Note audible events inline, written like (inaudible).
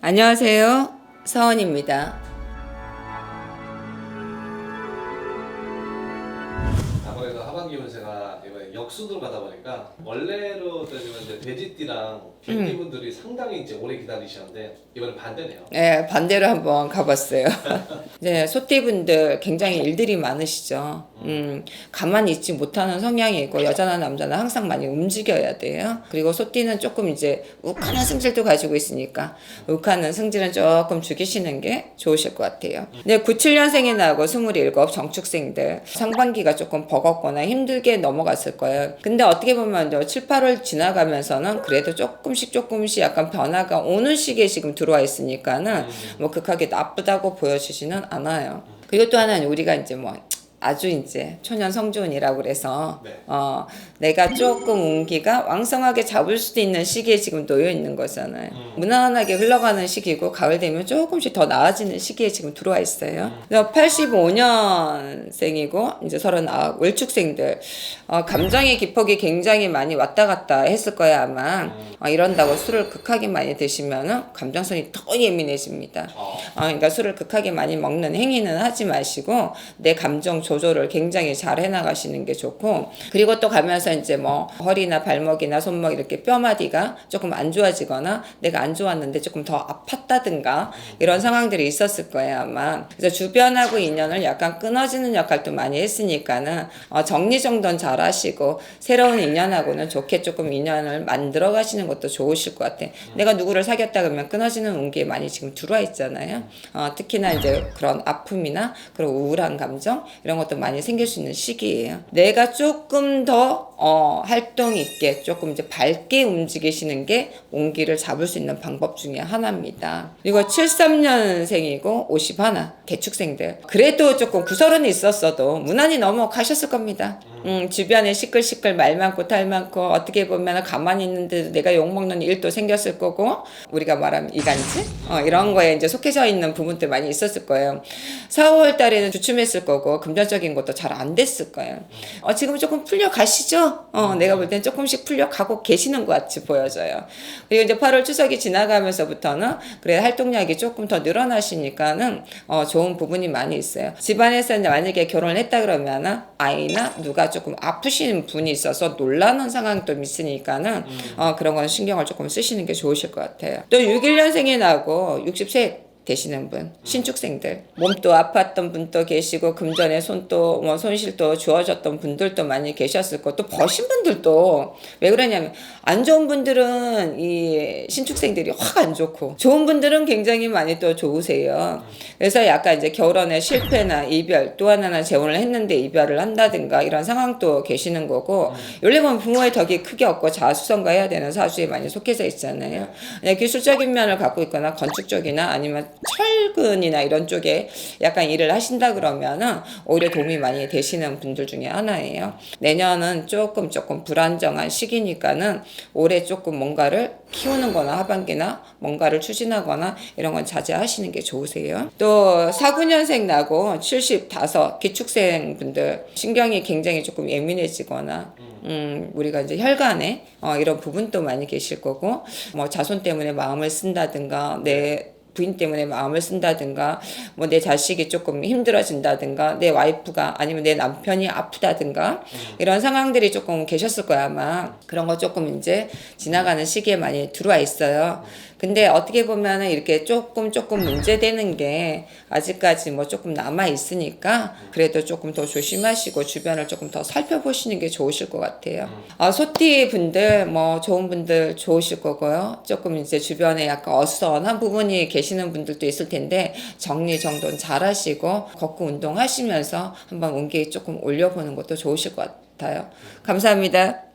안녕하세요. 서원입니다. 아무래도 하반기 운세가 이번에 역순으로 가다 보니까 원래로 따지면 이제 돼지띠랑 개띠분들이 상당히 이제 오래 기다리셨는데 이번에 반대네요. 네, 반대로 한번 가봤어요. (laughs) 네, 소띠분들 굉장히 일들이 많으시죠. 음, 가만히 있지 못하는 성향이 있고 여자나 남자나 항상 많이 움직여야 돼요. 그리고 소띠는 조금 이제 욱하는 승질도 가지고 있으니까 욱하는 승질은 조금 죽이시는 게 좋으실 것 같아요. 네, 97년생이 나고 27 정축생들 상반기가 조금 버겁거나 힘들게 넘어갔을 거예요. 근데 어떻게 보면 저 7, 8월 지나가면서는 그래도 조금씩 조금씩 약간 변화가 오는 시기에 지금 들어와 있으니까는 뭐 극하게 나쁘다고 보여지지는 않아요. 그리고 또 하나는 우리가 이제 뭐 아주 이제 초년 성존이라고 그래서 네. 어 내가 조금 운기가 왕성하게 잡을 수도 있는 시기에 지금 놓여 있는 거잖아요. 무난하게 흘러가는 시기고 가을 되면 조금씩 더 나아지는 시기에 지금 들어와 있어요. 그래서 85년생이고 이제 39 월축생들 어, 감정의 기폭이 굉장히 많이 왔다 갔다 했을 거예요 아마 어, 이런다고 술을 극하게 많이 드시면은 감정선이 더 예민해집니다. 어. 어, 그러니까 술을 극하게 많이 먹는 행위는 하지 마시고 내 감정 조절을 굉장히 잘 해나가시는 게 좋고 그리고 또 가면서 이제 뭐 허리나 발목이나 손목 이렇게 뼈마디가 조금 안 좋아지거나 내가 안 좋았는데 조금 더 아팠다든가 이런 상황들이 있었을 거예요 아마. 그래서 주변하고 인연을 약간 끊어지는 역할도 많이 했으니까는 어, 정리정돈 잘 하시고 새로운 인연하고는 좋게 조금 인연을 만들어 가시는 것도 좋으실 것 같아. 내가 누구를 사귀었다 그러면 끊어지는 운기에 많이 지금 들어와 있잖아요. 어, 특히나 이제 그런 아픔이나 그런 우울한 감정 이런 것도 많이 생길 수 있는 시기예요. 내가 조금 더 어, 활동 있게 조금 이제 밝게 움직이시는 게 온기를 잡을 수 있는 방법 중에 하나입니다. 그리고 73년생이고 51 개축생들 그래도 조금 구설은 있었어도 무난히 넘어가셨을 겁니다. 음, 주변에 시끌시끌 말 많고 탈 많고 어떻게 보면 가만히 있는데도 내가 욕먹는 일도 생겼을 거고 우리가 말하면 이간질 어, 이런 거에 이제 속해져 있는 부분들 많이 있었을 거예요. 4, 5월 달에는 주춤했을 거고 금전적인 것도 잘 안 됐을 거예요. 어, 지금 조금 풀려 가시죠? 어, 내가 볼 땐 조금씩 풀려 가고 계시는 것 같이 보여져요. 그리고 이제 8월 추석이 지나가면서부터는 그래 활동량이 조금 더 늘어나시니까는 어, 좋은 부분이 많이 있어요. 집안에서 이제 만약에 결혼을 했다 그러면은 아이나 누가 조금 아프신 분이 있어서 놀라는 상황도 있으니까는 어, 그런 건 신경을 조금 쓰시는 게 좋으실 것 같아요. 또 61년생이 나고 60세 되시는 분, 신축생들, 몸도 아팠던 분도 계시고 금전에 손도 뭐 손실도 주어졌던 분들도 많이 계셨을 거고 또 버신 분들도 왜 그러냐면 안 좋은 분들은 이 신축생들이 확 안 좋고 좋은 분들은 굉장히 많이 또 좋으세요. 그래서 약간 이제 결혼의 실패나 이별 또 하나는 재혼을 했는데 이별을 한다든가 이런 상황도 계시는 거고 원래 보면 부모의 덕이 크게 없고 자수성가해야 되는 사주에 많이 속해져 있잖아요. 기술적인 면을 갖고 있거나 건축적이나 아니면 철근이나 이런 쪽에 약간 일을 하신다 그러면은 오히려 도움이 많이 되시는 분들 중에 하나예요. 내년은 조금 조금 불안정한 시기니까는 올해 조금 뭔가를 키우는 거나 하반기나 뭔가를 추진하거나 이런 건 자제하시는 게 좋으세요. 또 49년생 나고 75 기축생 분들 신경이 굉장히 조금 예민해지거나 음, 우리가 이제 혈관에 어, 이런 부분도 많이 계실 거고 뭐 자손 때문에 마음을 쓴다든가 내 부인 때문에 마음을 쓴다든가 뭐 내 자식이 조금 힘들어진다든가 내 와이프가 아니면 내 남편이 아프다든가 이런 상황들이 조금 계셨을 거야 아마 그런 거 조금 이제 지나가는 시기에 많이 들어와 있어요 근데 어떻게 보면은 이렇게 조금 조금 문제되는 게 아직까지 뭐 조금 남아 있으니까 그래도 조금 더 조심하시고 주변을 조금 더 살펴보시는 게 좋으실 것 같아요. 아, 소띠 분들 뭐 좋은 분들 좋으실 거고요. 조금 이제 주변에 약간 어수선한 부분이 계시는 분들도 있을 텐데 정리 정돈 잘 하시고 걷고 운동하시면서 한번 운기 조금 올려보는 것도 좋으실 것 같아요. 감사합니다.